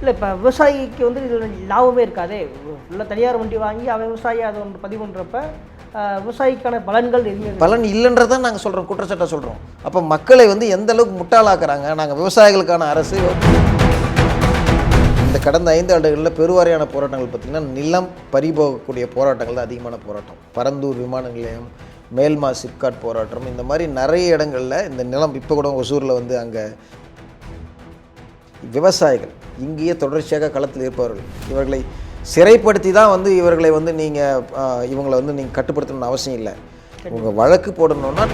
இல்லை இப்போ விவசாயிக்கு வந்து இதில் லாபமே இருக்காதே. ஃபுல்லாக தனியார் வண்டி வாங்கி அவன் விவசாயி அதை ஒன்று பதிவு பண்ணுறப்ப விவசாயிக்கான பலன்கள் எதுவுமே பலன் இல்லைன்றதான் நாங்கள் சொல்கிறோம் குற்றச்சாட்டை சொல்கிறோம் அப்போ மக்களை வந்து எந்த அளவுக்கு முட்டாளாக்குறாங்க நாங்கள் விவசாயிகளுக்கான அரசு. இந்த கடந்த ஐந்து ஆண்டுகளில் பெருவாரியான போராட்டங்கள் பார்த்திங்கன்னா நிலம் பறிபோகக்கூடிய போராட்டங்கள் தான் அதிகமான போராட்டம். பரந்தூர் விமான நிலையம் மேல்மா சிப்காட் போராட்டம் இந்த மாதிரி நிறைய இடங்களில் இந்த நிலம் இப்போ கூட ஒசூரில் வந்து அங்கே விவசாயிகள் இங்கேயே தொடர்ச்சியாக களத்தில் இருப்பவர்கள் இவர்களை சிறைப்படுத்தி தான் வந்து இவர்களை வந்து நீங்கள் இவங்களை வந்து நீங்கள் கட்டுப்படுத்தணும்னு அவசியம் இல்லை. உங்கள் வழக்கு போடணும்னா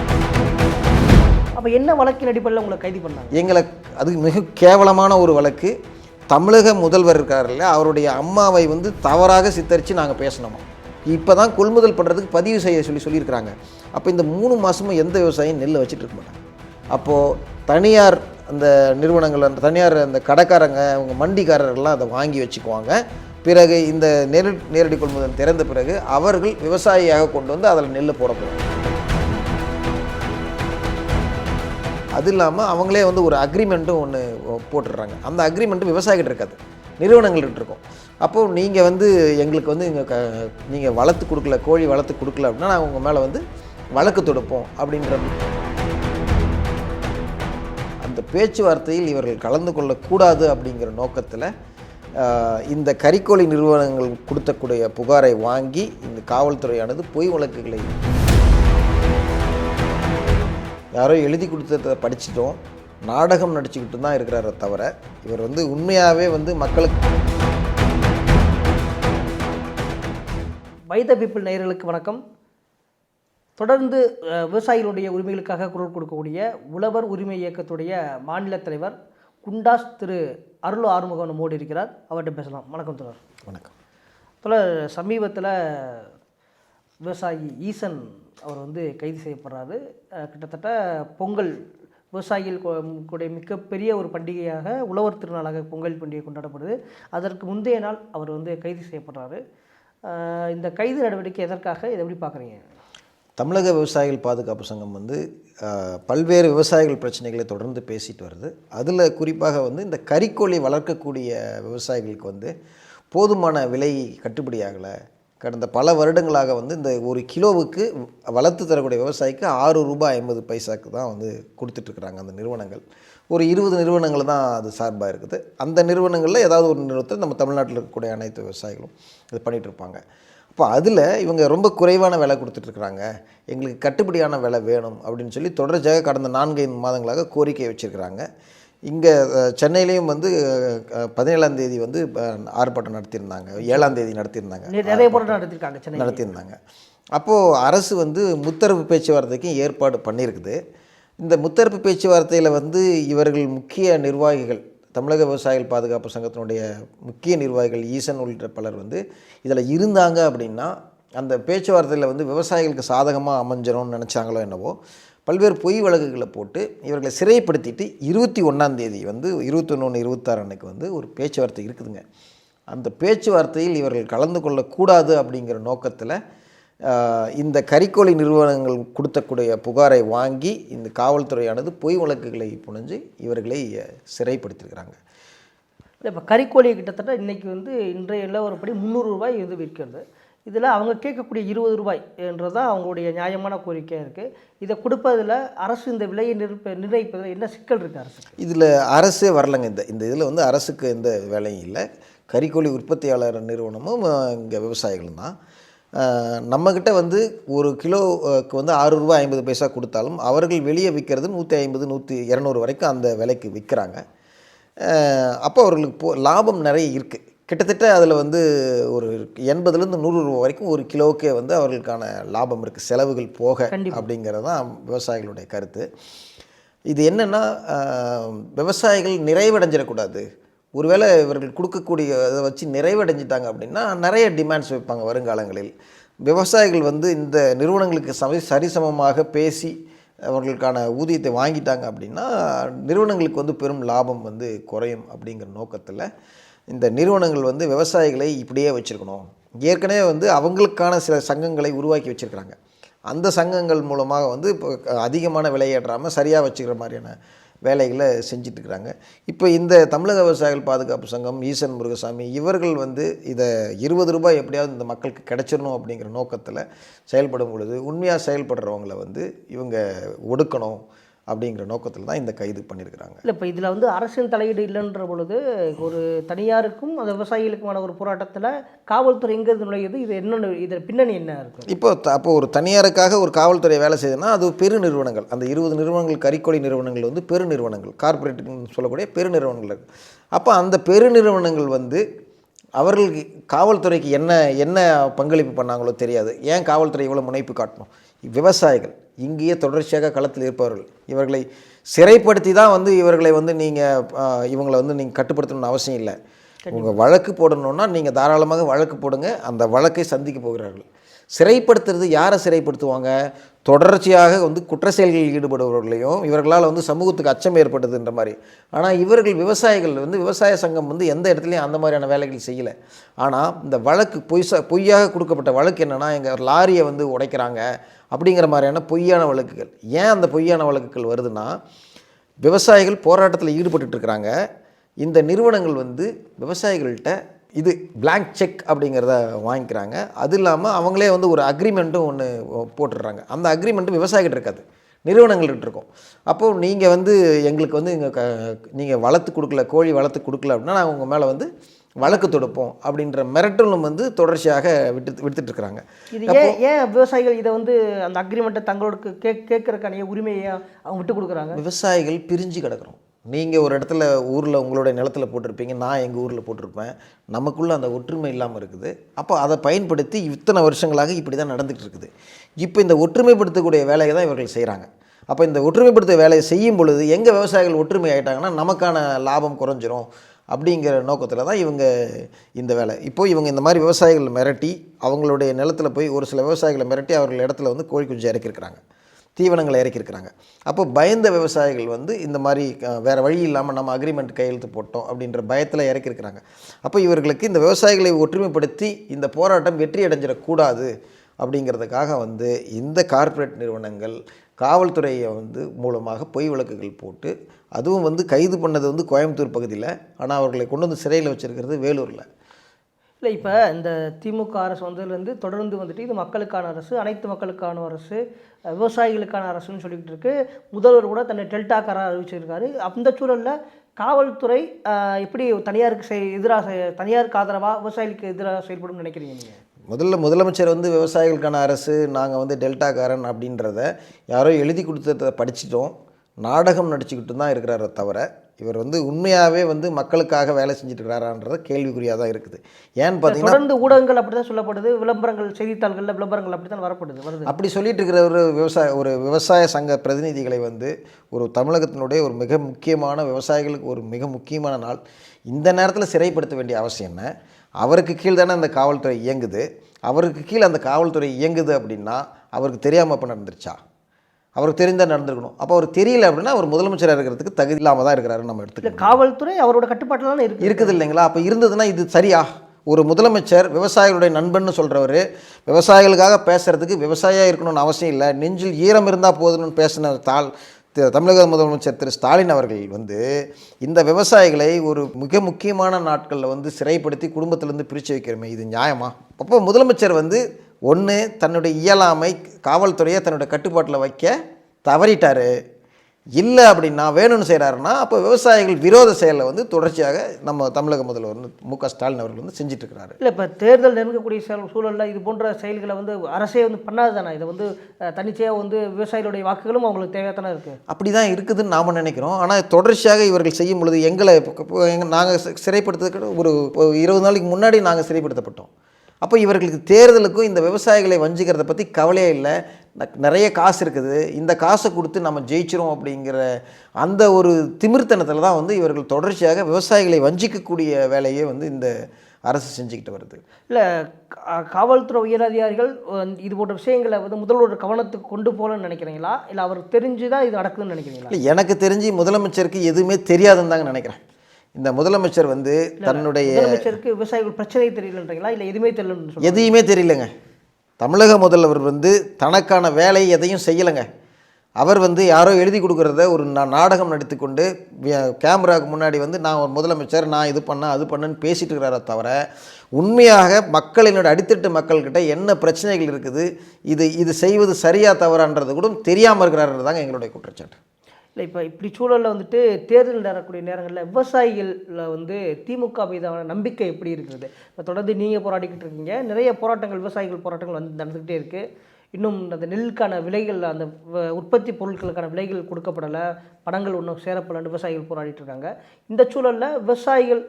அப்போ என்ன வழக்கின் அடிப்படையில் உங்களை கைது பண்ணாங்க? எங்களை அது மிக கேவலமான ஒரு வழக்கு. தமிழக முதல்வர் இருக்கார்ல அவருடைய அம்மாவை வந்து தவறாக சித்தரித்து நாங்கள் பேசணுமா? இப்போ தான் கொள்முதல் பண்ணுறதுக்கு பதிவு செய்ய சொல்லி சொல்லியிருக்கிறாங்க. அப்போ இந்த மூணு மாதமும் எந்த விவசாயியும் நெல் வச்சுட்டு இருக்க மாட்டாங்க. அப்போது தனியார் அந்த நிறுவனங்கள் அந்த தனியார் அந்த கடைக்காரங்க அவங்க மண்டிக்காரர்கள்லாம் அதை வாங்கி வச்சுக்குவாங்க. பிறகு இந்த நேரு நேரடி கொள்முதல் திறந்த பிறகு அவர்கள் விவசாயியாக கொண்டு வந்து அதில் நெல் போடப்படும். அது இல்லாமல் அவங்களே வந்து ஒரு அக்ரிமெண்ட்டும் ஒன்று போட்டுடுறாங்க. அந்த அக்ரிமெண்ட்டு விவசாயிகிட்ட இருக்காது. நிறுவனங்கள்கிட்ட இருக்கும். அப்போது நீங்கள் வந்து எங்களுக்கு வந்து இங்கே க நீங்கள் வளர்த்து கொடுக்கல கோழி வளர்த்து கொடுக்கல அப்படின்னா நாங்கள் உங்கள் மேலே வந்து வழக்கு தொடுப்போம் அப்படின்ற அந்த பேச்சுவார்த்தையில் இவர்கள் கலந்து கொள்ளக்கூடாது அப்படிங்கிற நோக்கத்தில் இந்த கறிக்கோழி நிறுவனங்கள் கொடுத்தக்கூடிய புகாரை வாங்கி இந்த காவல்துறையானது பொய் வழக்குகளை யாரோ எழுதி கொடுத்ததை படிச்சிட்டோம். நாடகம் நடிச்சுக்கிட்டு தான் இருக்கிறாரே தவிர இவர் வந்து உண்மையாகவே வந்து மக்களுக்கு வைத பீப்பிள் நேயர்களுக்கு வணக்கம். தொடர்ந்து விவசாயிகளுடைய உரிமைகளுக்காக குரல் கொடுக்கக்கூடிய உழவர் உரிமை இயக்கத்துடைய மாநில தலைவர் குண்டாஸ் திரு அருள் ஆறுமுகம் நம்மோடு இருக்கிறார். அவர்கிட்ட பேசலாம். வணக்கம் தொடர் வணக்கம். தொடர் சமீபத்தில் விவசாயி ஈசன் அவர் வந்து கைது செய்யப்படுறாரு. கிட்டத்தட்ட பொங்கல் விவசாயிகள் கூடிய மிகப்பெரிய ஒரு பண்டிகையாக உழவர் திருநாளாக பொங்கல் பண்டிகை கொண்டாடப்படுது. அதற்கு முந்தைய நாள் அவர் வந்து கைது செய்யப்படுறாரு. இந்த கைது நடவடிக்கை எதற்காக? இதை எப்படி பார்க்குறீங்க? தமிழக விவசாயிகள் பாதுகாப்பு சங்கம் வந்து பல்வேறு விவசாயிகள் பிரச்சனைகளை தொடர்ந்து பேசிட்டு வருது. அதில் குறிப்பாக வந்து இந்த கறிக்கோழி வளர்க்கக்கூடிய விவசாயிகளுக்கு வந்து போதுமான விலை கட்டுப்படியாகலை கடந்த பல வருடங்களாக வந்து இந்த ஒரு கிலோவுக்கு வளர்த்து தரக்கூடிய விவசாயிக்கு ஆறு ரூபாய் ஐம்பது பைசாக்கு தான் வந்து கொடுத்துட்ருக்குறாங்க அந்த நிறுவனங்கள். ஒரு இருபது நிறுவனங்கள் தான் அது சார்பாக இருக்குது. அந்த நிறுவனங்களில் ஏதாவது ஒரு நிறுவனத்தை நம்ம தமிழ்நாட்டில் இருக்கக்கூடிய அனைத்து விவசாயிகளும் இது பண்ணிகிட்டு இருப்பாங்க. அப்போ அதில் இவங்க ரொம்ப குறைவான விலை கொடுத்துட்ருக்குறாங்க. எங்களுக்கு கட்டுப்படியான விலை வேணும் அப்படின்னு சொல்லி தொடர்ச்சியாக கடந்த நான்கு ஐந்து மாதங்களாக கோரிக்கை வச்சுருக்கிறாங்க. இங்கே சென்னையிலையும் வந்து பதினேழாம் தேதி வந்து ஆர்ப்பாட்டம் நடத்தியிருந்தாங்க. ஏழாம் தேதி நடத்தியிருந்தாங்க. நிறைய போராட்டம் நடத்தியிருந்தாங்க. அப்போது அரசு வந்து முத்தரப்பு பேச்சுவார்த்தைக்கும் ஏற்பாடு பண்ணியிருக்குது. இந்த முத்தரப்பு பேச்சுவார்த்தையில் வந்து இவர்கள் முக்கிய நிர்வாகிகள் தமிழக விவசாயிகள் பாதுகாப்பு சங்கத்தினுடைய முக்கிய நிர்வாகிகள் ஈசன் உள்ளிட்ட பலர் வந்து இதில் இருந்தாங்க அப்படின்னா அந்த பேச்சுவார்த்தையில் வந்து விவசாயிகளுக்கு சாதகமாக அமைஞ்சிரும்னு நினச்சாங்களோ என்னவோ பல்வேறு பொய் வழக்குகளை போட்டு இவர்களை சிறைப்படுத்திட்டு இருபத்தி ஒன்றாம் தேதி வந்து இருபத்தொன்று இருபத்தாறு அன்னைக்கு வந்து ஒரு பேச்சுவார்த்தை இருக்குதுங்க. அந்த பேச்சுவார்த்தையில் இவர்கள் கலந்து கொள்ளக்கூடாது அப்படிங்கிற நோக்கத்தில் இந்த கறிக்கோழி நிறுவனங்கள் கொடுத்தக்கூடிய புகாரை வாங்கி இந்த காவல்துறையானது பொய் வழக்குகளை புனைஞ்சு இவர்களை சிறைப்படுத்தியிருக்கிறாங்க. இப்போ கறிக்கோழி கிட்டத்தட்ட இன்னைக்கு வந்து இன்றைய நிலவரப்படி முந்நூறு ரூபாய் வந்து விற்கிறது. இதில் அவங்க கேட்கக்கூடிய இருபது ரூபாய் என்றது தான் அவங்களுடைய நியாயமான கோரிக்கையாக இருக்குது இதை கொடுப்பதில் அரசு இந்த விலையை நிர்ணயிப்ப நிர்ணயிப்பதில் என்ன சிக்கல் இருக்குது அரசு? இதில் அரசே வரலங்க. இந்த இந்த இதில் வந்து அரசுக்கு எந்த வேலையும் இல்லை. கறிக்கோழி உற்பத்தியாளர் நிறுவனமும் இங்கே விவசாயிகளும் தான். நம்மக்கிட்ட வந்து ஒரு கிலோவுக்கு வந்து ஆறு ரூபாய் ஐம்பது பைசா கொடுத்தாலும் அவர்கள் வெளியே விற்கிறது நூற்றி ஐம்பது நூற்றி இரநூறு வரைக்கும் அந்த விலைக்கு விற்கிறாங்க. அப்போ அவர்களுக்கு போ லாபம் நிறைய இருக்குது கிட்டத்தட்ட அதில் வந்து ஒரு எண்பதுலேருந்து நூறு ரூபா வரைக்கும் ஒரு கிலோவுக்கே வந்து அவர்களுக்கான லாபம் இருக்குது செலவுகள் போக. அப்படிங்கிறது தான் விவசாயிகளுடைய கருத்து. இது என்னென்னா விவசாயிகள் நிறைவடைஞ்சிடக்கூடாது. ஒருவேளை இவர்கள் கொடுக்கக்கூடிய இதை வச்சு நிறைவடைஞ்சிட்டாங்க அப்படின்னா நிறைய டிமாண்ட்ஸ் வைப்பாங்க வருங்காலங்களில். விவசாயிகள் வந்து இந்த நிறுவனங்களுக்கு சம சரிசமமாக பேசி அவர்களுக்கான ஊதியத்தை வாங்கிட்டாங்க அப்படின்னா நிறுவனங்களுக்கு வந்து பெரும் லாபம் வந்து குறையும் அப்படிங்கிற நோக்கத்தில் இந்த நிறுவனங்கள் வந்து விவசாயிகளை இப்படியே வச்சுருக்கணும். ஏற்கனவே வந்து அவங்களுக்கான சில சங்கங்களை உருவாக்கி வச்சுருக்கிறாங்க. அந்த சங்கங்கள் மூலமாக வந்து இப்போ அதிகமான விலையேற்றாமல் சரியாக வச்சுக்கிற மாதிரியான வேலைகளை செஞ்சிட்ருக்கிறாங்க. இப்போ இந்த தமிழக விவசாயிகள் பாதுகாப்பு சங்கம் ஈசன் முருகசாமி இவர்கள் வந்து இதை இருபது ரூபாய் எப்படியாவது இந்த மக்களுக்கு கிடச்சிடணும் அப்படிங்கிற நோக்கத்தில் செயல்படும் பொழுது உண்மையாக செயல்படுறவங்களை வந்து இவங்க ஒடுக்கணும். அப்படிங்கிற நோக்கத்தில் தான் இந்த கைது பண்ணியிருக்கிறாங்க இல்லை இப்போ இதில் வந்து அரசின் தலையீடு இல்லைன்ற பொழுது ஒரு தனியாருக்கும் அந்த விவசாயிகளுக்குமான ஒரு போராட்டத்தில் காவல்துறை எங்கிறது நுழையுது? இது என்ன இதில் பின்னணி என்ன இருக்கும் இப்போ அப்போ ஒரு தனியாருக்காக ஒரு காவல்துறை வேலை செய்யுதுன்னா அது பெரு நிறுவனங்கள். அந்த இருபது நிறுவனங்கள் கறிக்கொடி நிறுவனங்கள் வந்து பெரு நிறுவனங்கள். கார்ப்பரேட்டுன்னு சொல்லக்கூடிய பெரு நிறுவனங்கள் இருக்கு. அப்போ அந்த பெரு நிறுவனங்கள் வந்து அவர்களுக்கு காவல்துறைக்கு என்ன என்ன பங்களிப்பு பண்ணாங்களோ தெரியாது. ஏன் காவல்துறை இவ்வளோ முனைப்பு காட்டணும்? விவசாயிகள். இங்கேயே தொடர்ச்சியாக களத்தில் இருப்பவர்கள். இவர்களை சிறைப்படுத்தி தான் வந்து இவர்களை வந்து நீங்கள் இவங்களை வந்து நீங்கள் கட்டுப்படுத்தணும்னு அவசியம் இல்லை. உங்கள் வழக்கு போடணும்னா நீங்கள் தாராளமாக வழக்கு போடுங்க. அந்த வழக்கை சந்திக்க போகிறார்கள். சிறைப்படுத்துறது யாரை சிறைப்படுத்துவாங்க? தொடர்ச்சியாக வந்து குற்ற செயல்களில் ஈடுபடுபவர்களையும் இவர்களால் வந்து சமூகத்துக்கு அச்சம் ஏற்பட்டதுன்ற மாதிரி. ஆனால் இவர்கள் விவசாயிகள் வந்து விவசாய சங்கம் வந்து எந்த இடத்துலையும் அந்த மாதிரியான வேலைகள் செய்யலை. ஆனால் இந்த வழக்கு பொய்சா பொய்யாக கொடுக்கப்பட்ட வழக்கு என்னென்னா எங்கள் லாரியை வந்து உடைக்கிறாங்க அப்படிங்கிற மாதிரியான பொய்யான வழக்குகள். ஏன் அந்த பொய்யான வழக்குகள் வருதுன்னா விவசாயிகள் போராட்டத்தில் ஈடுபட்டுட்ருக்கிறாங்க இந்த நிறுவனங்கள் வந்து விவசாயிகள்கிட்ட இது blank செக் அப்படிங்கிறத வாங்கிக்கிறாங்க. அது இல்லாமல் அவங்களே வந்து ஒரு அக்ரிமெண்ட்டும் ஒன்று போட்டுடுறாங்க. அந்த அக்ரிமெண்ட்டு விவசாயிகிட்ட இருக்காது. நிறுவனங்கள்கிட்ட இருக்கும். அப்போது நீங்கள் வந்து எங்களுக்கு வந்து இங்கே க நீங்கள் வளர்த்து கொடுக்கல கோழி வளர்த்து கொடுக்கல அப்படின்னா நாங்கள் உங்கள் மேலே வந்து வழக்கு தொடுப்போம் அப்படின்ற மிரட்டலும் வந்து தொடர்ச்சியாக விட்டு விடுத்துட்டு இருக்கிறாங்க இது ஏன் ஏன் விவசாயிகள் இதை வந்து அந்த அக்ரிமெண்ட்டை தங்களோட கேக் கேட்கறக்கான உரிமையை அவங்க விட்டு கொடுக்குறாங்க? விவசாயிகள் பிரிஞ்சு கிடக்குறோம். நீங்கள் ஒரு இடத்துல ஊரில் உங்களுடைய நிலத்துல போட்டிருப்பீங்க நான் எங்கள் ஊரில் போட்டிருப்பேன். நமக்குள்ளே அந்த ஒற்றுமை இல்லாமல் இருக்குது. அப்போ அதை பயன்படுத்தி இத்தனை வருஷங்களாக இப்படி தான் நடந்துகிட்டு இருக்குது. இப்போ இந்த ஒற்றுமைப்படுத்தக்கூடிய வேலையை தான் இவர்கள் செய்கிறாங்க அப்போ இந்த ஒற்றுமைப்படுத்த வேலையை செய்யும் பொழுது எங்கள் விவசாயிகள் ஒற்றுமை ஆகிட்டாங்கன்னா நமக்கான லாபம் குறைஞ்சிரும் அப்படிங்கிற நோக்கத்தில் தான் இவங்க இந்த வேலை. இப்போ இவங்க இந்த மாதிரி விவசாயிகள் மிரட்டி அவங்களுடைய நிலத்துல போய் ஒரு சில விவசாயிகளை மிரட்டி அவர்கள் இடத்துல வந்து கோழி குஞ்சு இறக்கியிருக்கிறாங்க. தீவனங்களை இறக்கியிருக்கிறாங்க. அப்போ பயந்த விவசாயிகள் வந்து இந்த மாதிரி வேறு வழி இல்லாமல் நம்ம அக்ரிமெண்ட் கையெழுத்து போட்டோம் அப்படின்ற பயத்தில் இறக்கியிருக்கிறாங்க. அப்போ இவர்களுக்கு இந்த விவசாயிகளை ஒற்றுமைப்படுத்தி இந்த போராட்டம் வெற்றி அடைஞ்சிடக்கூடாது அப்படிங்கிறதுக்காக வந்து இந்த கார்ப்பரேட் நிறுவனங்கள் காவல்துறையை வந்து மூலமாக பொய் வழக்குகள் போட்டு அதுவும் வந்து கைது பண்ணது வந்து கோயம்புத்தூர் பகுதியில் ஆனால் அவர்களை கொண்டு வந்து சிறையில் வச்சுருக்கிறது வேலூரில். இல்லை இப்போ இந்த திமுக அரசு வந்ததுலேருந்து தொடர்ந்து வந்துட்டு இது மக்களுக்கான அரசு அனைத்து மக்களுக்கான அரசு விவசாயிகளுக்கான அரசுன்னு சொல்லிக்கிட்டு இருக்கு. முதல்வர் கூட தன்னை டெல்டாக்காராக அறிவிச்சிருக்காரு. அந்த சூழலில் காவல்துறை எப்படி தனியாருக்கு செய் எதிராக செய்- தனியாருக்கு ஆதரவாக விவசாயிகளுக்கு எதிராக செயல்படும் நினைக்கிறீங்க நீங்கள் முதல்ல முதலமைச்சர் வந்து விவசாயிகளுக்கான அரசு நாங்கள் வந்து டெல்டாக்காரன் அப்படின்றத யாரோ எழுதி கொடுத்ததை படிச்சிட்டோம். நாடகம் நடிச்சுக்கிட்டு தான் இருக்கிறாரே தவிர இவர் வந்து உண்மையாகவே வந்து மக்களுக்காக வேலை செஞ்சுட்டு இருக்கிறாரான்றது கேள்விக்குறியாக தான் இருக்குது. ஏன்னு பார்த்தீங்கன்னா தொடர்ந்து ஊடகங்கள் அப்படி தான் சொல்லப்படுது விளம்பரங்கள் செய்தித்தாள்களில் விளம்பரங்கள் அப்படி தான் வரப்படுது வருது. அப்படி சொல்லிட்டு இருக்கிற ஒரு விவசாய ஒரு விவசாய சங்க பிரதிநிதிகளை வந்து ஒரு தமிழகத்தினுடைய ஒரு மிக முக்கியமான விவசாயிகளுக்கு ஒரு மிக முக்கியமான நாள். இந்த நேரத்தில் சிறைப்படுத்த வேண்டிய அவசியம் என்ன? அவருக்கு கீழ் தானே அந்த காவல்துறை இயங்குது. அவருக்கு கீழே அந்த காவல்துறை இயங்குது அப்படின்னா அவருக்கு தெரியாமல் அப்போ நடந்துருச்சா? அவருக்கு தெரிந்தால் நடந்திருக்கணும். அப்போ அவருக்கு தெரியல அப்படின்னா அவர் முதலமைச்சராக இருக்கிறதுக்கு தகுதி இல்லாமல் தான் இருக்கிறாருன்னு நம்ம எடுத்துக்கலாம் காவல்துறை அவரோட கட்டுப்பாட்டில் தானே இருக்குது இல்லைங்களா? அப்போ இருந்ததுன்னா இது சரியா? ஒரு முதலமைச்சர் விவசாயிகளுடைய நண்பன்னு சொல்கிறவர் விவசாயிகளுக்காக பேசுகிறதுக்கு விவசாயியாக இருக்கணும்னு அவசியம் இல்லை. நெஞ்சில் ஈரம் இருந்தால் போதும்னு பேசின தாள் தமிழக முதலமைச்சர் திரு ஸ்டாலின் அவர்கள் வந்து இந்த விவசாயிகளை ஒரு மிக முக்கியமான நாட்களில் வந்து சிறைப்படுத்தி குடும்பத்திலேருந்து பிரித்து வைக்கிறோமே இது நியாயமா? அப்போ முதலமைச்சர் வந்து ஒன்று தன்னுடைய இயலாமை காவல்துறையை தன்னுடைய கட்டுப்பாட்டில் வைக்க தவறிட்டாரு. இல்லை அப்படின்னா வேணும்னு செய்கிறாருன்னா அப்போ விவசாயிகள் விரோத செயலை வந்து தொடர்ச்சியாக நம்ம தமிழக முதல்வர் வந்து மு க ஸ்டாலின் அவர்கள் வந்து செஞ்சுட்டு இருக்கிறாரு இல்லை இப்போ தேர்தல் நெருங்கக்கூடிய சூழலில் இது போன்ற செயல்களை வந்து அரசே வந்து பண்ணாது தானே? இதை வந்து அஹ், தன்னிச்சையாக வந்து விவசாயிகளுடைய வாக்குகளும் அவங்களுக்கு தேவையாக தானே இருக்குது அப்படி தான் இருக்குதுன்னு நாம் நினைக்கிறோம். ஆனால் தொடர்ச்சியாக இவர்கள் செய்யும் பொழுது எங்களை நாங்கள் சிறைப்படுத்துறதுக்கு ஒரு இருபது நாளைக்கு முன்னாடி நாங்கள் சிறைப்படுத்தப்பட்டோம். அப்போ இவர்களுக்கு தேர்தலுக்கும் இந்த விவசாயிகளை வஞ்சிக்கிறத பற்றி கவலையே இல்லை. நிறைய காசு இருக்குது. இந்த காசை கொடுத்து நம்ம ஜெயிச்சிரும் அப்படிங்கிற அந்த ஒரு திமிர்த்தனத்தில் தான் வந்து இவர்கள் தொடர்ச்சியாக விவசாயிகளை வஞ்சிக்கக்கூடிய வேலையே வந்து இந்த அரசு செஞ்சுக்கிட்டு வருது. இல்லை காவல்துறை உயரதிகாரிகள் இது போன்ற விஷயங்களை வந்து முதல்வரோட கவனத்துக்கு கொண்டு போகலன்னு நினைக்கிறீங்களா? இல்லை அவருக்கு தெரிஞ்சு தான் இது நடக்குதுன்னு நினைக்கிறீங்களா? இல்லை எனக்கு தெரிஞ்சு முதலமைச்சருக்கு எதுவுமே தெரியாதுன்னு தாங்க நினைக்கிறேன். இந்த முதலமைச்சர் வந்து தன்னுடைய முதலமைச்சருக்கு விவசாயிகள் பிரச்சனை தெரியலன்றீங்களா? இல்லை எதுவுமே தெரியலன்னு எதையுமே தெரியலங்க. தமிழக முதல்வர் வந்து தனக்கான வேலை எதையும் செய்யலைங்க. அவர் வந்து யாரோ எழுதி கொடுக்குறத ஒரு நாடகம் நடித்து கொண்டு கேமராவுக்கு முன்னாடி வந்து நான் ஒரு முதலமைச்சர் நான் இது பண்ணேன் அது பண்ணேன்னு பேசிட்டு இருக்கிறாரே தவிர உண்மையாக மக்களினோட அடித்தட்டு மக்கள்கிட்ட என்ன பிரச்சனைகள் இருக்குது இது இது செய்வது சரியா தவறான்றது கூட தெரியாமல் இருக்கிறாருன்றது தாங்க எங்களுடைய குற்றச்சாட்டு. இல்லை இப்போ இப்படி சூழலில் வந்துட்டு தேர்தல் நடக்கூடிய நேரங்களில் விவசாயிகளில் வந்து திமுக மீதான நம்பிக்கை எப்படி இருக்கிறது? இப்போ தொடர்ந்து நீங்கள் போராடிக்கிட்டு இருக்கீங்க. நிறைய போராட்டங்கள் விவசாயிகள் போராட்டங்கள் வந்து நடந்துக்கிட்டே இருக்குது இன்னும் அந்த நெல்லுக்கான விலைகள் அந்த வ- உற்பத்தி பொருட்களுக்கான விலைகள் கொடுக்கப்படலை. பணங்கள் ஒன்றும் சேரப்படலன்னு விவசாயிகள் போராடிட்டு இருக்காங்க. இந்த சூழலில் விவசாயிகள்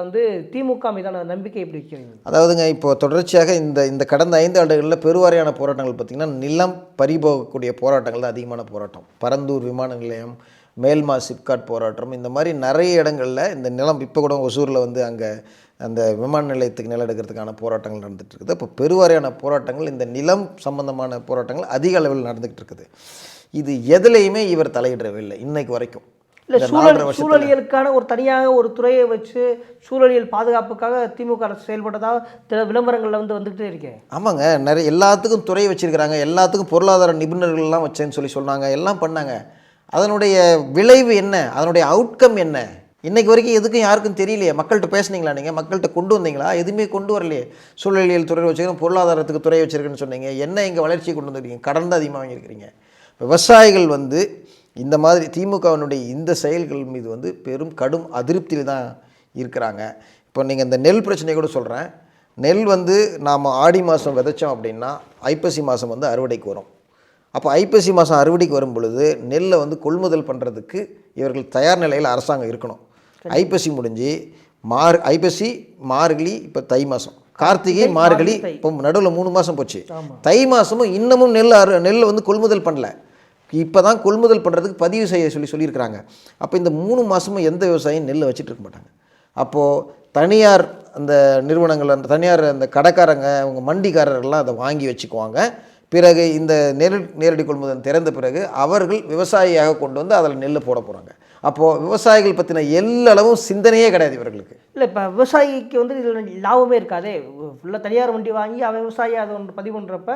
வந்து திமுக மீதான நம்பிக்கை எப்படி வைக்கிறீங்க அதாவதுங்க இப்போ தொடர்ச்சியாக இந்த இந்த கடந்த ஐந்து ஆண்டுகளில் பெருவாரியான போராட்டங்கள் பார்த்திங்கன்னா நிலம் பறிபோகக்கூடிய போராட்டங்கள் தான் அதிகமான போராட்டம். பரந்தூர் விமான நிலையம் மேல்மா சிப்காட் போராட்டம் இந்த மாதிரி நிறைய இடங்களில் இந்த நிலம் இப்போ கூட ஒசூரில் வந்து அங்கே அந்த விமான நிலையத்துக்கு நிலம் எடுக்கிறதுக்கான போராட்டங்கள் நடந்துட்டு இருக்குது. இப்போ பெருவாரியான போராட்டங்கள் இந்த நிலம் சம்பந்தமான போராட்டங்கள் அதிக அளவில் நடந்துகிட்டு இருக்குது. இது எதுலேயுமே இவர் தலையிடவில்லை இன்னைக்கு வரைக்கும். இல்லை நாலரை வருஷத்துல. சூழலியலுக்கான ஒரு தனியாக ஒரு துறையை வச்சு சூழலியல் பாதுகாப்புக்காக திமுக அரசு செயல்பட்டதாக சில விளம்பரங்களில் வந்து வந்துகிட்டே இருக்கேன் ஆமாங்க நிறைய எல்லாத்துக்கும் துறை வச்சிருக்கிறாங்க எல்லாத்துக்கும் பொருளாதார நிபுணர்கள்லாம் வச்சேன்னு சொல்லி சொன்னாங்க எல்லாம் பண்ணாங்க. அதனுடைய விளைவு என்ன? அதனுடைய அவுட்கம் என்ன? இன்றைக்கு வரைக்கும் எதுக்கும் யாருக்கும் தெரியலையே. மக்கள்கிட்ட பேசுனீங்களா நீங்கள் மக்கள்கிட்ட கொண்டு வந்தீங்களா? எதுவுமே கொண்டு வரலையே. சூழலியல் துறை வச்சுருக்கோம் பொருளாதாரத்துக்கு துறை வச்சுருக்குன்னு சொன்னீங்க. என்ன இங்கே வளர்ச்சி கொண்டு வந்துருக்கீங்க? கடன் தான் அதிகமாக வாங்கியிருக்கிறீங்க விவசாயிகள் வந்து இந்த மாதிரி திமுகவினுடைய இந்த செயல்கள் மீது வந்து பெரும் கடும் அதிருப்தியில் தான் இருக்கிறாங்க. இப்போ நீங்கள் இந்த நெல் பிரச்சனை கூட சொல்கிறேன் நெல் வந்து நாம் ஆடி மாதம் விதைச்சோம் அப்படின்னா ஐப்பசி மாதம் வந்து அறுவடைக்கு வரும். அப்போ ஐப்பசி மாதம் அறுவடைக்கு வரும் பொழுது நெல்லை வந்து கொள்முதல் பண்ணுறதுக்கு இவர்கள் தயார் நிலையில் அரசாங்கம் இருக்கணும். ஐப்பசி முடிஞ்சு மார் ஐப்பசி மார்கழி இப்போ தை மாதம் கார்த்திகை மார்கழி. இப்போ நடுவில் மூணு மாதம் போச்சு. தை மாதமும் இன்னமும் நெல் அறு நெல்லை வந்து கொள்முதல் பண்ணல. இப்போ தான் கொள்முதல் பண்ணுறதுக்கு பதிவு செய்ய சொல்லி சொல்லியிருக்கிறாங்க. அப்போ இந்த மூணு மாதமும் எந்த விவசாயியும் நெல்லை வச்சுட்டு இருக்க மாட்டாங்க. அப்போது தனியார் அந்த நிறுவனங்கள் அந்த தனியார் அந்த கடைக்காரங்க அவங்க மண்டிக்காரர்கள்லாம் அதை வாங்கி வச்சுக்குவாங்க. பிறகு இந்த நெல் நேரடி கொள்முதல் திறந்த பிறகு அவர்கள் விவசாயியாக கொண்டு வந்து அதில் நெல் போட போகிறாங்க அப்போது விவசாயிகள் பற்றின எல்லளவும் சிந்தனையே கிடையாது இவர்களுக்கு. இல்லை இப்போ விவசாயிக்கு வந்து இதில் லாபமே இருக்காதே. ஃபுல்லாக தனியார் வண்டி வாங்கி அவன் விவசாயி அதை ஒன்று பதிவு பண்ணுறப்ப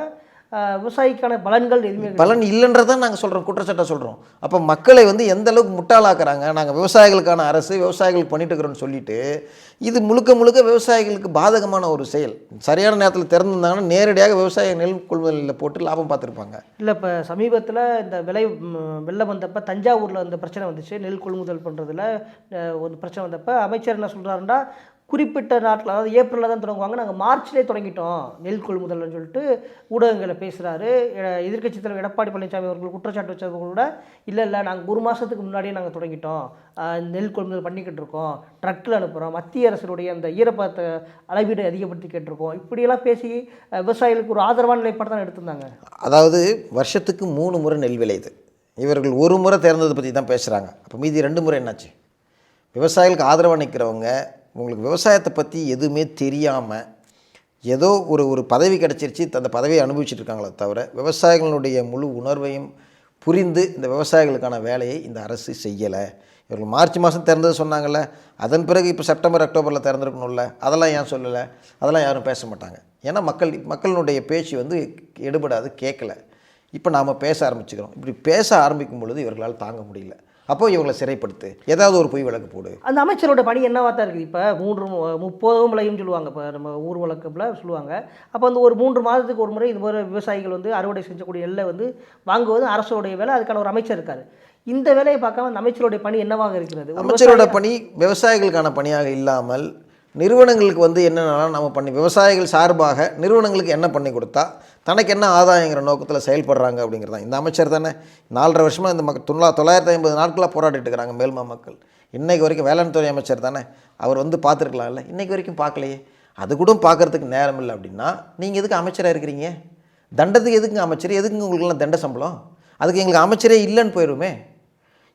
விவசாயிக்கான பலன்கள் எதுவுமே. பலன் இல்லைன்றதான் நாங்கள் சொல்கிறோம் குற்றச்சாட்டை சொல்கிறோம் அப்போ மக்களை வந்து எந்த அளவுக்கு முட்டாளாக்குறாங்க நாங்கள் விவசாயிகளுக்கான அரசு விவசாயிகளுக்கு பண்ணிட்டு இருக்கிறோன்னு சொல்லிட்டு இது முழுக்க முழுக்க விவசாயிகளுக்கு பாதகமான ஒரு செயல். சரியான நேரத்தில் திறந்துருந்தாங்கன்னா நேரடியாக விவசாய நெல் கொள்முதலில் போட்டு லாபம் பார்த்துருப்பாங்க. இல்லை இப்போ சமீபத்தில் இந்த விலை வெள்ளம் வந்தப்போ தஞ்சாவூரில் இந்த பிரச்சனை வந்துச்சு. நெல் கொள்முதல் பண்ணுறதுல ஒரு பிரச்சனை வந்தப்போ அமைச்சர் என்ன சொல்கிறாருன்னா குறிப்பிட்ட நாட்டில் அதாவது ஏப்ரலில் தான் தொடங்குவாங்க. நாங்கள் மார்ச்லேயே தொடங்கிட்டோம் நெல் கொள்முதல்னு சொல்லிட்டு ஊடகங்களை பேசுகிறாரு எதிர்க்கட்சி தலைவர் எடப்பாடி பழனிசாமி அவர்கள் குற்றச்சாட்டு வச்சவங்க கூட இல்லை இல்லை நாங்கள் ஒரு மாதத்துக்கு முன்னாடியே நாங்கள் தொடங்கிட்டோம். நெல் கொள்முதல் பண்ணிக்கிட்டு இருக்கோம். ட்ரக்கில் அனுப்புகிறோம் மத்திய அரசுடைய அந்த ஈரப்பதத்தை அளவீடு அதிகப்படுத்தி கேட்டிருக்கோம். இப்படியெல்லாம் பேசி விவசாயிகளுக்கு ஒரு ஆதரவான நிலைப்பாடு தான் எடுத்திருந்தாங்க. அதாவது வருஷத்துக்கு மூணு முறை நெல் விளையுது இவர்கள் ஒரு முறை திறந்ததை பற்றி தான் பேசுகிறாங்க அப்போ மீதி ரெண்டு முறை என்னாச்சு? விவசாயிகளுக்கு ஆதரவாக நிற்கிறவங்க உங்களுக்கு விவசாயத்தை பற்றி எதுவுமே தெரியாமல் ஏதோ ஒரு ஒரு பதவி கிடச்சிருச்சு அந்த பதவியை அனுபவிச்சுட்டு இருக்காங்களே தவிர விவசாயிகளுடைய முழு உணர்வையும் புரிந்து இந்த விவசாயிகளுக்கான வேலையை இந்த அரசு செய்யலை. இவர்கள் மார்ச் மாதம் திறந்தது சொன்னாங்கல்ல அதன் பிறகு இப்போ செப்டம்பர் அக்டோபரில் திறந்துருக்கணும்ல அதெல்லாம் ஏன் சொல்லலை? அதெல்லாம் யாரும் பேச மாட்டாங்க. ஏன்னா மக்கள் மக்களினுடைய பேச்சு வந்து எடுபடாது கேட்கல. இப்போ நாம் பேச ஆரம்பிச்சுக்கிறோம். இப்படி பேச ஆரம்பிக்கும் பொழுது இவர்களால் தாங்க முடியல. அப்போ இவங்களை சிறைப்படுத்து. ஏதாவது ஒரு பொய் வழக்கு போடு. அந்த அமைச்சரோட பணி என்னவா தான் இருக்குது? இப்போ மூன்று மு- முப்பதும் விளையும் சொல்லுவாங்க. இப்போ நம்ம ஊர் வழக்கில் சொல்லுவாங்க. அப்போ வந்து ஒரு மூன்று மாதத்துக்கு ஒரு முறை இது மாதிரி விவசாயிகள் வந்து அறுவடை செஞ்சக்கூடிய எல்லை வந்து வாங்குவது அரசோடைய வேலை அதுக்கான ஒரு அமைச்சர் இருக்காரு. இந்த வேலையை பார்க்காம அந்த அமைச்சருடைய பணி என்னவாக இருக்கிறது? அமைச்சரோட பணி விவசாயிகளுக்கான பணியாக இல்லாமல் நிறுவனங்களுக்கு வந்து என்னென்னலாம் நம்ம பண்ணி விவசாயிகள் சார்பாக நிறுவனங்களுக்கு என்ன பண்ணி கொடுத்தா தனக்கு என்ன ஆதாயங்கிற நோக்கத்தில் செயல்படுறாங்க அப்படிங்கிறது தான் இந்த அமைச்சர் தானே நாலரை வருஷமாக இந்த மக்கள் தொள்ளா தொள்ளாயிரத்தி ஐம்பது நாட்களாக போராடிட்டு இருக்கிறாங்க மேல்மா மக்கள். இன்றைக்கு வரைக்கும் வேளாண் துறை அமைச்சர் தானே அவர் வந்து பார்த்துருக்கலாம்ல இன்றைக்கு வரைக்கும் பார்க்கலையே. அது கூட பார்க்கறதுக்கு நேரம் இல்லை அப்படின்னா நீங்கள் எதுக்கு அமைச்சராக இருக்கிறீங்க? தண்டத்துக்கு எதுக்குங்க அமைச்சர்? எதுக்குங்க உங்களுக்குலாம் தண்ட சம்பளம்? அதுக்கு எங்களுக்கு அமைச்சரே இல்லைன்னு போயிடுமே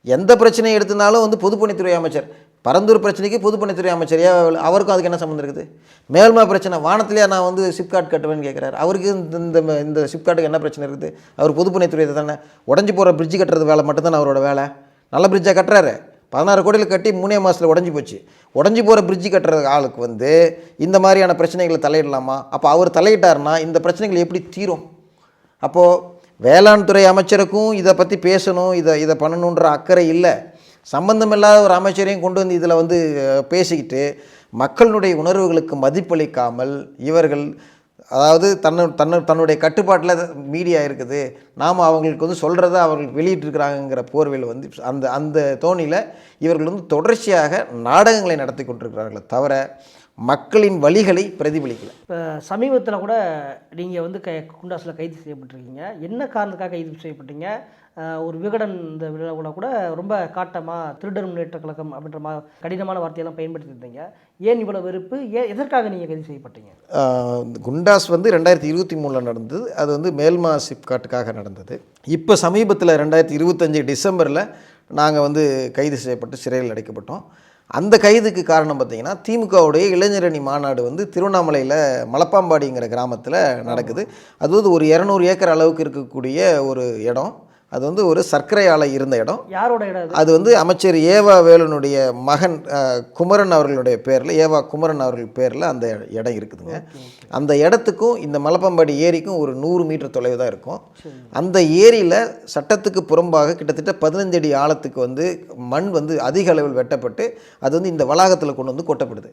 எந்த பிரச்சனையை எடுத்தனாலும் வந்து பொதுப்பணித்துறை அமைச்சர். பரந்தூர் பிரச்சனைக்கு பொதுப்பணித்துறை அமைச்சர். ஏன் அவருக்கும் அதுக்கு என்ன சம்மந்தம் இருக்குது? மேல்மா பிரச்சனை வானத்திலேயே நான் வந்து சிப்காட் கட்டுவேன்னு கேட்குறாரு. அவருக்கு இந்த இந்த இந்த சிப்காட்டுக்கு என்ன பிரச்சனை இருக்குது? அவர் பொதுப்பணித்துறை தானே? உடஞ்சி போகிற பிரிட்ஜ் கட்டுறது வேலை மட்டும்தான் அவரோட வேலை? நல்ல பிரிட்ஜாக கட்டுறாரு. பதினாறு கோடியில் கட்டி மூணே மாதத்தில் உடஞ்சி போச்சு. உடஞ்சி போகிற பிரிட்ஜு கட்டுற ஆளுக்கு வந்து இந்த மாதிரியான பிரச்சனைகளை தலையிடலாமா? அப்போ அவர் தலையிட்டாருன்னா இந்த பிரச்சனைகள் எப்படி தீரும்? அப்போது வேளாண் துறை அமைச்சருக்கும் இதை பற்றி பேசணும் இதை இதை பண்ணணுன்ற அக்கறை இல்லை. சம்பந்தமில்லாத ஒரு அமைச்சரையும் கொண்டு வந்து இதில் வந்து பேசிக்கிட்டு மக்களுடைய உணர்வுகளுக்கு மதிப்பளிக்காமல் இவர்கள் அதாவது தன்னு தன்னு தன்னுடைய கட்டுப்பாட்டில் மீடியா இருக்குது நாம் அவங்களுக்கு வந்து சொல்கிறத அவர்கள் வெளியிட்டிருக்கிறாங்கங்கிற போர்வையில் வந்து அந்த அந்த தோணியில் இவர்கள் வந்து தொடர்ச்சியாக நாடகங்களை நடத்தி கொண்டிருக்கிறார்களே தவிர மக்களின் வழிகளை பிரதிபலிக்கலை. இப்போ சமீபத்தில் கூட நீங்கள் வந்து க குண்டாஸில் கைது செய்யப்பட்டிருக்கீங்க. என்ன காரணத்துக்காக கைது செய்யப்பட்டீங்க? ஒரு விகடன் இந்த விழாவில் கூட ரொம்ப காட்டமாக திருடர் முன்னேற்ற கழகம் அப்படின்ற மா கடினமான வார்த்தையெல்லாம் பயன்படுத்தி இருந்தீங்க ஏன் இவ்வளோ வெறுப்பு? ஏன் எதற்காக நீங்கள் கைது செய்யப்பட்டீங்க? குண்டாஸ் வந்து ரெண்டாயிரத்தி இருபத்தி மூணில் நடந்தது. அது வந்து மேல்மா சிப்காட்டுக்காக நடந்தது. இப்போ சமீபத்தில் ரெண்டாயிரத்தி இருபத்தஞ்சி டிசம்பரில் நாங்கள் வந்து கைது செய்யப்பட்டு சிறையில் அடைக்கப்பட்டோம். அந்த கைதுக்கு காரணம் பார்த்தீங்கன்னா திமுகவுடைய இளைஞரணி மாநாடு வந்து திருவண்ணாமலையில் மலப்பாம்பாடிங்கிற கிராமத்தில் நடக்குது. அது ஒரு இரநூறு ஏக்கர் அளவுக்கு இருக்கக்கூடிய ஒரு இடம். அது வந்து ஒரு சர்க்கரை ஆலை இருந்த இடம். யாரோட இடம் அது? வந்து அமைச்சர் ஏவா வேலுனுடைய மகன் குமரன் அவர்களுடைய பேரில் ஏவா குமரன் அவர்கள் பேரில் அந்த இடம் இருக்குதுங்க. அந்த இடத்துக்கும் இந்த மலப்பம்பாடி ஏரிக்கும் ஒரு நூறு மீட்டர் தொலைவு தான் இருக்கும். அந்த ஏரியில் சட்டத்துக்கு புறம்பாக கிட்டத்தட்ட பதினஞ்சு அடி ஆழத்துக்கு வந்து மண் வந்து அதிக அளவில் வெட்டப்பட்டு அது வந்து இந்த வளாகத்தில் கொண்டு வந்து கொட்டப்படுது.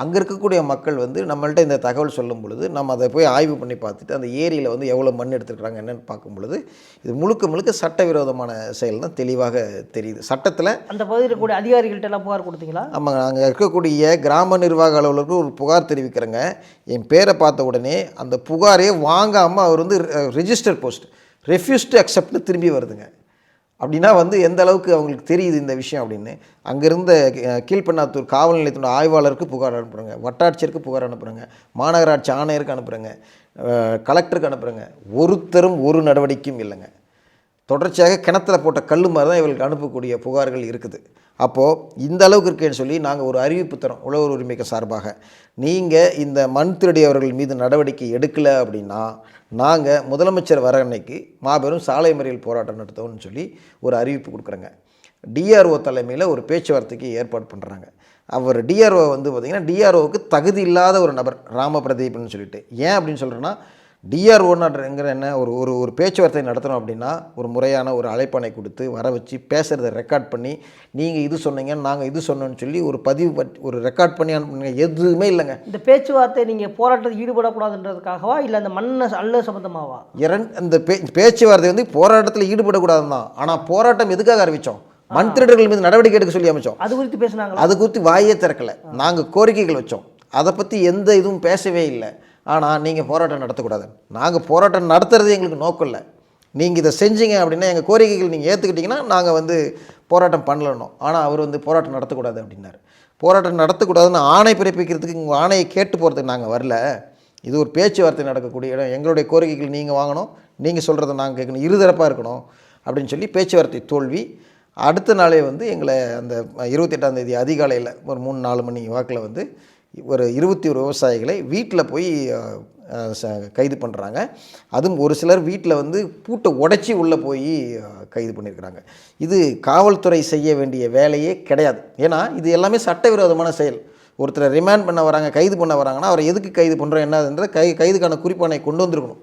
அங்கே இருக்கக்கூடிய மக்கள் வந்து நம்மள்ட்ட இந்த தகவல் சொல்லும் பொழுது நம்ம அதை போய் ஆய்வு பண்ணி பார்த்துட்டு அந்த ஏரியில் வந்து எவ்வளோ மண் எடுத்துருக்குறாங்க என்னென்னு பார்க்கும் பொழுது இது முழுக்க முழுக்க சட்டவிரோதமான செயல் தான் தெளிவாக தெரியுது. சட்டத்தில் அந்த பகுதியில் இருக்கக்கூடிய அதிகாரிகள்ட்ட எல்லாம் புகார் கொடுத்தீங்களா? ஆமாங்க. நாங்கள் இருக்கக்கூடிய கிராம நிர்வாக அலுவலருக்கு ஒரு புகார் தெரிவிக்கிறேங்க. என் பேரை பார்த்த உடனே அந்த புகாரே வாங்காமல் அவர் வந்து ரிஜிஸ்டர் போஸ்ட் ரெஃப்யூஸ் டு அக்செப்ட்னு திரும்பி வருதுங்க. அப்படின்னா வந்து எந்த அளவுக்கு அவங்களுக்கு தெரியுது இந்த விஷயம் அப்படின்னு அங்கிருந்த அஹ், கீழ்பெண்ணாத்தூர் காவல் நிலையத்தோட ஆய்வாளருக்கு புகார் அனுப்புகிறங்க வட்டாட்சியருக்கு புகார் அனுப்புகிறேங்க மாநகராட்சி ஆணையருக்கு அனுப்புகிறேங்க கலெக்டருக்கு அனுப்புகிறேங்க ஒருத்தரும் ஒரு நடவடிக்கையும் இல்லைங்க. தொடர்ச்சியாக கிணத்துல போட்ட கல் மாதிரி தான் இவர்களுக்கு அனுப்பக்கூடிய புகார்கள் இருக்குது. அப்போது இந்த அளவுக்கு இருக்கேன்னு சொல்லி நாங்கள் ஒரு அறிவிப்பு தரோம் உழவர் உரிமைக்கு சார்பாக. நீங்கள் இந்த மண் திருடியவர்கள் மீது நடவடிக்கை எடுக்கலை அப்படின்னா நாங்கள் முதலமைச்சர் வர அன்னைக்கு மாபெரும் சாலை மறியல் போராட்டம் நடத்தோம்னு சொல்லி ஒரு அறிவிப்பு கொடுக்குறோங்க. டிஆர்ஓ தலைமையில் ஒரு பேச்சுவார்த்தைக்கு ஏற்பாடு பண்ணுறாங்க அவர் டிஆர்ஓ வந்து பார்த்திங்கன்னா டிஆர்ஓவுக்கு தகுதி இல்லாத ஒரு நபர் ராம பிரதீப்னு சொல்லிட்டு. ஏன் அப்படின்னு சொல்கிறேன்னா டிஆர்ஓன்னுங்கிற என்ன ஒரு ஒரு ஒரு பேச்சுவார்த்தை நடத்தணும் அப்படின்னா ஒரு முறையான ஒரு அழைப்பானை கொடுத்து வர வச்சு பேசுகிறத ரெக்கார்ட் பண்ணி நீங்கள் இது சொன்னீங்க நாங்கள் இது சொன்னோன்னு சொல்லி ஒரு பதிவு பற்றி ஒரு ரெக்கார்ட் பண்ணி அனுப்புங்க எதுவுமே இல்லைங்க. இந்த பேச்சுவார்த்தை நீங்கள் போராட்டத்தில் ஈடுபடக்கூடாதுன்றதுக்காகவா இல்லை அந்த மண்ணை அல்ல சம்பந்தமாவா? இரண் இந்த பே பேச்சுவார்த்தை வந்து போராட்டத்தில் ஈடுபடக்கூடாது தான். ஆனால் போராட்டம் எதுக்காக அறிவித்தோம் மண் திருடர்கள் மீது நடவடிக்கை எடுக்க சொல்லி அமைச்சோம். அது குறித்து பேசுனாங்களா? அது குறித்து வாயே திறக்கலை. நாங்கள் கோரிக்கைகள் வச்சோம். அதை பற்றி எந்த இதுவும் பேசவே இல்லை. ஆனால் நீங்கள் போராட்டம் நடத்தக்கூடாது. நாங்கள் போராட்டம் நடத்துறது எங்களுக்கு நோக்கம் இல்லை. நீங்கள் இதை செஞ்சீங்க அப்படின்னா எங்கள் கோரிக்கைகள் நீங்கள் ஏற்றுக்கிட்டிங்கன்னா நாங்கள் வந்து போராட்டம் பண்ணலன்னோம் ஆனால் அவர் வந்து போராட்டம் நடத்தக்கூடாது அப்படின்னாரு. போராட்டம் நடத்தக்கூடாதுன்னு ஆணை பிறப்பிக்கிறதுக்கு உங்கள் ஆணையை கேட்டு போகிறதுக்கு நாங்கள் வரல. இது ஒரு பேச்சுவார்த்தை நடக்கக்கூடிய இடம். எங்களுடைய கோரிக்கைகள் நீங்கள் வாங்கணும். நீங்கள் சொல்கிறத நாங்கள் கேட்கணும். இருதரப்பாக இருக்கணும் அப்படின்னு சொல்லி பேச்சுவார்த்தை தோல்வி. அடுத்த நாளே வந்து எங்களை அந்த இருபத்தெட்டாம் தேதி அதிகாலையில் ஒரு மூணு நாலு மணி வாக்கில் வந்து ஒரு இருபத்தி ஒரு விவசாயிகளை வீட்டில் போய் கைது பண்ணுறாங்க அதுவும் ஒரு சிலர் வீட்டில் வந்து பூட்டை உடைச்சி உள்ளே போய் கைது பண்ணியிருக்கிறாங்க. இது காவல்துறை செய்ய வேண்டிய வேலையே கிடையாது. ஏன்னா இது எல்லாமே சட்டவிரோதமான செயல். ஒருத்தரை ரிமாண்ட் பண்ண வராங்க கைது பண்ண வராங்கன்னா அவரை எதுக்கு கைது பண்ணுறோம் என்னதுன்ற கை கைதுக்கான குறிப்பானை கொண்டு வந்திருக்கணும்.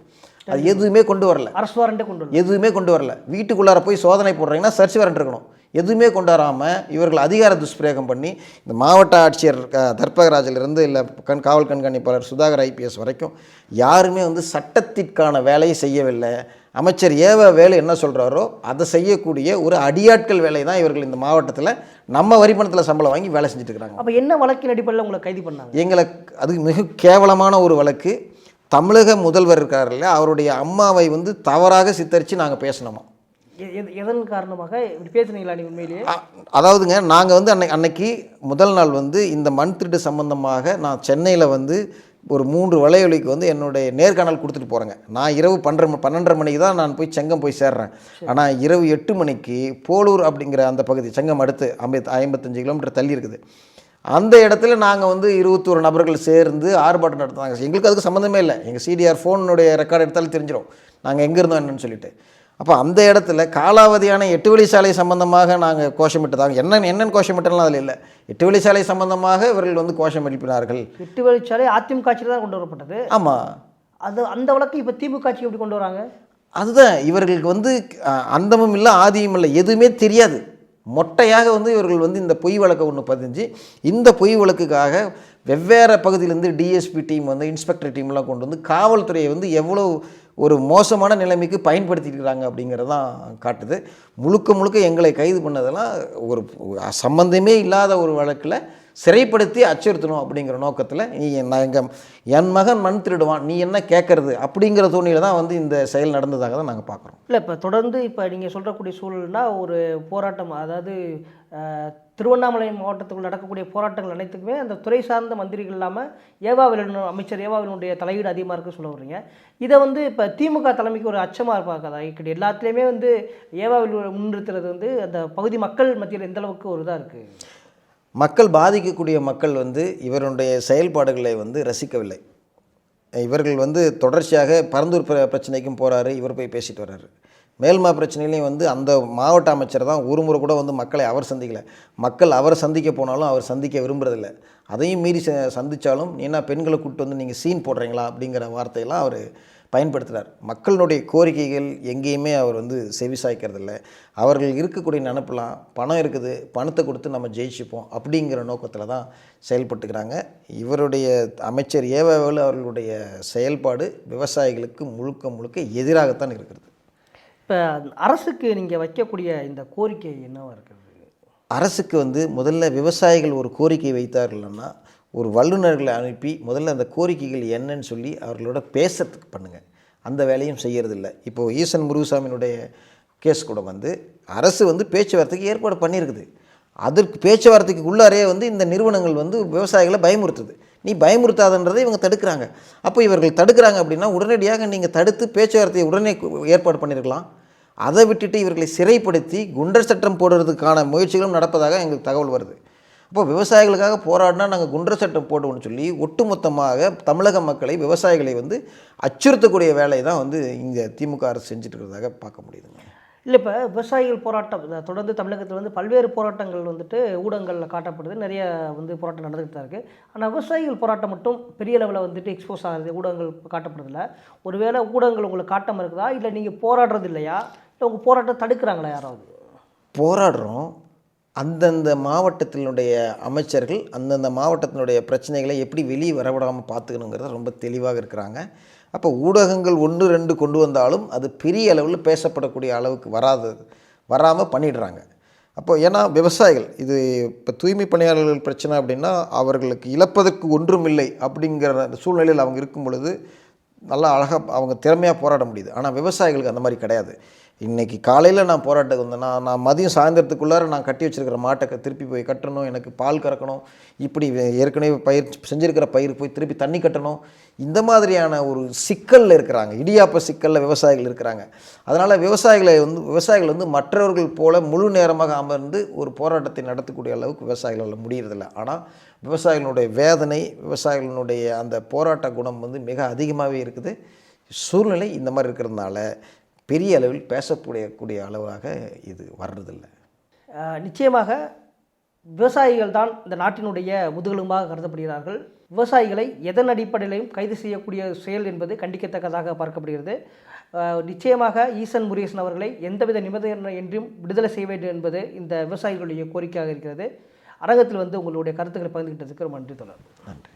அது எதுவுமே கொண்டு வரல. அரசு வாரண்டே கொண்டு வரல. எதுவுமே கொண்டு வரல. வீட்டுக்குள்ளார போய் சோதனை போடுறீங்கன்னா சர்ச் வாரண்ட் இருக்கணும். எதுவுமே கொண்டு வராமல் இவர்கள் அதிகார துஷ்பிரயோகம் பண்ணி இந்த மாவட்ட ஆட்சியர் தர்பகராஜிலிருந்து இல்லை கண் காவல் கண்காணிப்பாளர் சுதாகர் ஐபிஎஸ் வரைக்கும் யாருமே வந்து சட்டத்திற்கான வேலையை செய்யவில்லை. அமைச்சர் ஏவ வேலை என்ன சொல்கிறாரோ அதை செய்யக்கூடிய ஒரு அடியாட்கள் வேலை தான் இவர்கள் இந்த மாவட்டத்தில் நம்ம வரி பணத்தில் சம்பளம் வாங்கி வேலை செஞ்சுட்டு இருக்கிறாங்க. அப்போ என்ன வழக்கின் அடிப்படையில் உங்களை கைது பண்ணாங்க? எங்களை அது மிக கேவலமான ஒரு வழக்கு. தமிழக முதல்வர் இருக்கார் இல்லையா அவருடைய அம்மாவை வந்து தவறாக சித்தரித்து நாங்கள் பேசினோமா எதன் காரணமாக இப்படி பேசுனீங்களா நீ உண்மையிலேயே? அதாவதுங்க நாங்கள் வந்து அன்னை அன்னைக்கு முதல் நாள் வந்து இந்த மண் திருட்டு சம்பந்தமாக நான் சென்னையில் வந்து ஒரு மூன்று வலையொலிக்கு வந்து என்னுடைய நேர்காணல் கொடுத்துட்டு போகிறேங்க நான் இரவு பன்னெண்டு பன்னெண்டரை மணிக்கு தான் நான் போய் செங்கம் போய் சேர்றேன். ஆனால் இரவு எட்டு மணிக்கு போலூர் அப்படிங்கிற அந்த பகுதி செங்கம் அடுத்து ஐம்பத் ஐம்பத்தஞ்சு கிலோமீட்டர் தள்ளி இருக்குது. அந்த இடத்துல நாங்கள் வந்து இருபத்தோரு நபர்கள் சேர்ந்து ஆர்ப்பாட்டம் நடத்துனாங்க. எங்களுக்கு அதுக்கு சம்மந்தமே இல்லை. எங்கள் சிடிஆர் ஃபோனுடைய ரெக்கார்டு எடுத்தாலும் தெரிஞ்சிடும் நாங்கள் எங்கே இருந்தோம் என்னன்னு சொல்லிட்டு. அப்போ அந்த இடத்துல காலாவதியான எட்டு வழிச்சாலை சம்பந்தமாக நாங்கள் கோஷமிட்டதாங்க. என்ன என்னென்னு கோஷமிட்டலாம் அதில் இல்லை. எட்டு வழிச்சாலை சம்பந்தமாக இவர்கள் வந்து கோஷம் எழுப்பினார்கள் எட்டு வழிச்சாலை அதிமுக ஆட்சியில் தான் கொண்டு வரப்பட்டது. ஆமாம் அது அந்த வழக்கு இப்போ திமுக ஆட்சி எப்படி கொண்டு வராங்க? அதுதான் இவர்களுக்கு வந்து அந்தமும் இல்லை ஆதியும் இல்லை எதுவுமே தெரியாது. மொட்டையாக வந்து இவர்கள் வந்து இந்த பொய் வழக்கை ஒன்று பதிஞ்சு இந்த பொய் வழக்குக்காக வெவ்வேறு பகுதியிலேருந்து டிஎஸ்பி டீம் வந்து இன்ஸ்பெக்டர் டீம்லாம் கொண்டு வந்து காவல்துறையை வந்து எவ்வளோ ஒரு மோசமான நிலைமைக்கு பயன்படுத்தியிருக்கிறாங்க அப்படிங்கிறதான் காட்டுது. முழுக்க முழுக்க எங்களை கைது பண்ணதெல்லாம் ஒரு சம்பந்தமே இல்லாத ஒரு வழக்கில் சிறைப்படுத்தி அச்சுறுத்தணும் அப்படிங்கிற நோக்கத்தில் நீ நான் எங்கள் என் மகன் மண் திருடுவான் நீ என்ன கேட்கறது அப்படிங்கிற தோணியில் தான் வந்து இந்த செயல் நடந்ததாக தான் நாங்கள் பார்க்குறோம். இல்லை இப்போ தொடர்ந்து இப்போ நீங்கள் சொல்கிறக்கூடிய சூழல்னால் ஒரு போராட்டம் அதாவது திருவண்ணாமலை மாவட்டத்துக்குள் நடக்கக்கூடிய போராட்டங்கள் அனைத்துக்குமே அந்த துறை சார்ந்த மந்திரிகள் இல்லாமல் ஏவாவிலும் அமைச்சர் ஏவாவினுடைய தலையீடு அதிகமாக இருக்குன்னு சொல்ல வர்றீங்க. இதை வந்து இப்போ திமுக தலைமைக்கு ஒரு அச்சமாக இருப்பாங்க. இப்படி எல்லாத்துலேயுமே வந்து ஏவாவில் முன்னிறுத்துறது வந்து அந்த பகுதி மக்கள் மத்தியில் எந்தளவுக்கு ஒரு இதாக இருக்குது மக்கள் பாதிக்கக்கூடிய மக்கள் வந்து இவருடைய செயல்பாடுகளை வந்து ரசிக்கவில்லை. இவர்கள் வந்து தொடர்ச்சியாக பரந்தூர் பிரச்சனைக்கும் போகிறாரு இவர் போய் பேசிட்டு வர்றாரு. மேல்மா பிரச்சனையிலையும் வந்து அந்த மாவட்ட அமைச்சர் தான் ஒரு முறை கூட வந்து மக்களை அவர் சந்திக்கல. மக்கள் அவரை சந்திக்க போனாலும் அவர் சந்திக்க விரும்புகிறதில்ல அதையும் மீறி ச சந்தித்தாலும் என்ன பெண்களை கூப்பிட்டு வந்து நீங்கள் சீன் போடுறீங்களா அப்படிங்கிற வார்த்தையெல்லாம் அவர் பயன்படுத்துகிறார் மக்களுடைய கோரிக்கைகள் எங்கேயுமே அவர் வந்து செவிசாய்க்கிறதில்ல அவர்கள் இருக்கக்கூடிய நினப்பெல்லாம் பணம் இருக்குது பணத்தை கொடுத்து நம்ம ஜெயிச்சுப்போம் அப்படிங்கிற நோக்கத்தில் தான் செயல்பட்டுக்கிறாங்க. இவருடைய அமைச்சர் ஏவாவில் அவர்களுடைய செயல்பாடு விவசாயிகளுக்கு முழுக்க முழுக்க எதிராகத்தான் இருக்கிறது. இப்போ அரசுக்கு நீங்கள் வைக்கக்கூடிய இந்த கோரிக்கை என்னவாக இருக்கிறது அரசுக்கு வந்து முதல்ல விவசாயிகள் ஒரு கோரிக்கை வைத்தார்கள்னா ஒரு வல்லுநர்களை அனுப்பி முதல்ல அந்த கோரிக்கைகள் என்னன்னு சொல்லி அவர்களோட பேசுறதுக்கு பண்ணுங்கள் அந்த வேலையும் செய்கிறதில்ல இப்போது ஈசன் முருகசாமியினுடைய கேஸ் கூட வந்து அரசு வந்து பேச்சுவார்த்தைக்கு ஏற்பாடு பண்ணியிருக்குது. அதற்கு பேச்சுவார்த்தைக்கு உள்ளாரே வந்து இந்த நிறுவனங்கள் வந்து விவசாயிகளை பயமுறுத்துது. நீ பயமுறுத்தாதன்றதை இவங்க தடுக்கிறாங்க. அப்போ இவர்கள் தடுக்கிறாங்க அப்படின்னா உடனடியாக நீங்கள் தடுத்து பேச்சுவார்த்தையை உடனே ஏற்பாடு பண்ணியிருக்கலாம். அதை விட்டுட்டு இவர்களை சிறைப்படுத்தி குண்டர் சட்டம் போடுறதுக்கான முயற்சிகளும் நடப்பதாக எங்களுக்கு தகவல் வருது. அப்போ விவசாயிகளுக்காக போராடினா நாங்கள் குண்டர் சட்டம் போடுவோம்னு சொல்லி ஒட்டுமொத்தமாக தமிழக மக்களை விவசாயிகளை வந்து அச்சுறுத்தக்கூடிய வேலையை தான் வந்து இங்கே திமுக அரசு செஞ்சுட்டு இருக்கிறதாக பார்க்க முடியுதுங்க. இல்லை இப்போ விவசாயிகள் போராட்டம் தொடர்ந்து தமிழகத்தில் வந்து பல்வேறு போராட்டங்கள் வந்துட்டு ஊடகங்களில் காட்டப்படுது. நிறைய வந்து போராட்டம் நடந்துகிட்டு தான் இருக்குது ஆனால் விவசாயிகள் போராட்டம் மட்டும் பெரிய லெவலில் வந்துட்டு எக்ஸ்போஸ் ஆகுது. ஊடகங்கள் காட்டப்படுறதில்ல. ஒருவேளை ஊடகங்கள் உங்களுக்கு காட்டாமல் இருக்குதா? இல்லை நீங்கள் போராடுறது இல்லையா? இல்லை உங்கள் போராட்டம் தடுக்கிறாங்களா யாராவது? போராடுறோம். அந்தந்த மாவட்டத்தினுடைய அமைச்சர்கள் அந்தந்த மாவட்டத்தினுடைய பிரச்சனைகளை எப்படி வெளியே வரவிடாமல் பார்த்துக்கணுங்கிறத ரொம்ப தெளிவாக இருக்கிறாங்க. அப்போ ஊடகங்கள் ஒன்று ரெண்டு கொண்டு வந்தாலும் அது பெரிய அளவில் பேசப்படக்கூடிய அளவுக்கு வராது வராமல் பண்ணிடுறாங்க. அப்போ ஏன்னா விவசாயிகள் இது இப்போ தூய்மை பணியாளர்கள் பிரச்சனை அப்படின்னா அவர்களுக்கு இழப்பதற்கு ஒன்றும் இல்லை அப்படிங்கிற சூழ்நிலையில் அவங்க இருக்கும் பொழுது நல்லா அழகாக அவங்க திறமையாக போராட முடியுது. ஆனால் விவசாயிகளுக்கு அந்த மாதிரி கிடையாது. இன்றைக்கி காலையில் நான் போராட்டத்துக்கு வந்தேன்னா நான் மதியம் சாயந்தரத்துக்குள்ளார நான் கட்டி வச்சிருக்கிற மாட்டை திருப்பி போய் கட்டணும் எனக்கு பால் கறக்கணும் இப்படி ஏற்கனவே பயிர் செஞ்சுருக்கிற பயிர் போய் திருப்பி தண்ணி கட்டணும். இந்த மாதிரியான ஒரு சிக்கலில் இருக்கிறாங்க. இடியாப்ப சிக்கலில் விவசாயிகள் இருக்கிறாங்க. அதனால் விவசாயிகளை வந்து விவசாயிகள் வந்து மற்றவர்கள் போல முழு நேரமாக அமர்ந்து ஒரு போராட்டத்தை நடத்தக்கூடிய அளவுக்கு விவசாயிகளால் முடியறதில்ல. ஆனால் விவசாயிகளுடைய வேதனை விவசாயிகளுடைய அந்த போராட்ட குணம் வந்து மிக அதிகமாகவே இருக்குது. சூழ்நிலை இந்த மாதிரி இருக்கிறதுனால பெரிய அளவில் பேசக்கூடிய கூடிய அளவாக இது வர்றதில்லை. நிச்சயமாக விவசாயிகள் தான் இந்த நாட்டினுடைய முதுகெலும்பாக கருதப்படுகிறார்கள். விவசாயிகளை எதன் அடிப்படையிலையும் கைது செய்யக்கூடிய செயல் என்பது கண்டிக்கத்தக்கதாக பார்க்கப்படுகிறது. நிச்சயமாக ஈசன் முருகேசன் அவர்களை எந்தவித நிபந்தனை என்றும் விடுதலை செய்ய வேண்டும் என்பது இந்த விவசாயிகளுடைய கோரிக்கையாக இருக்கிறது. அரங்கத்தில் வந்து உங்களுடைய கருத்துக்களை பகிர்ந்துகிட்டதுக்கு ரொம்ப நன்றி தொடர் நன்றி.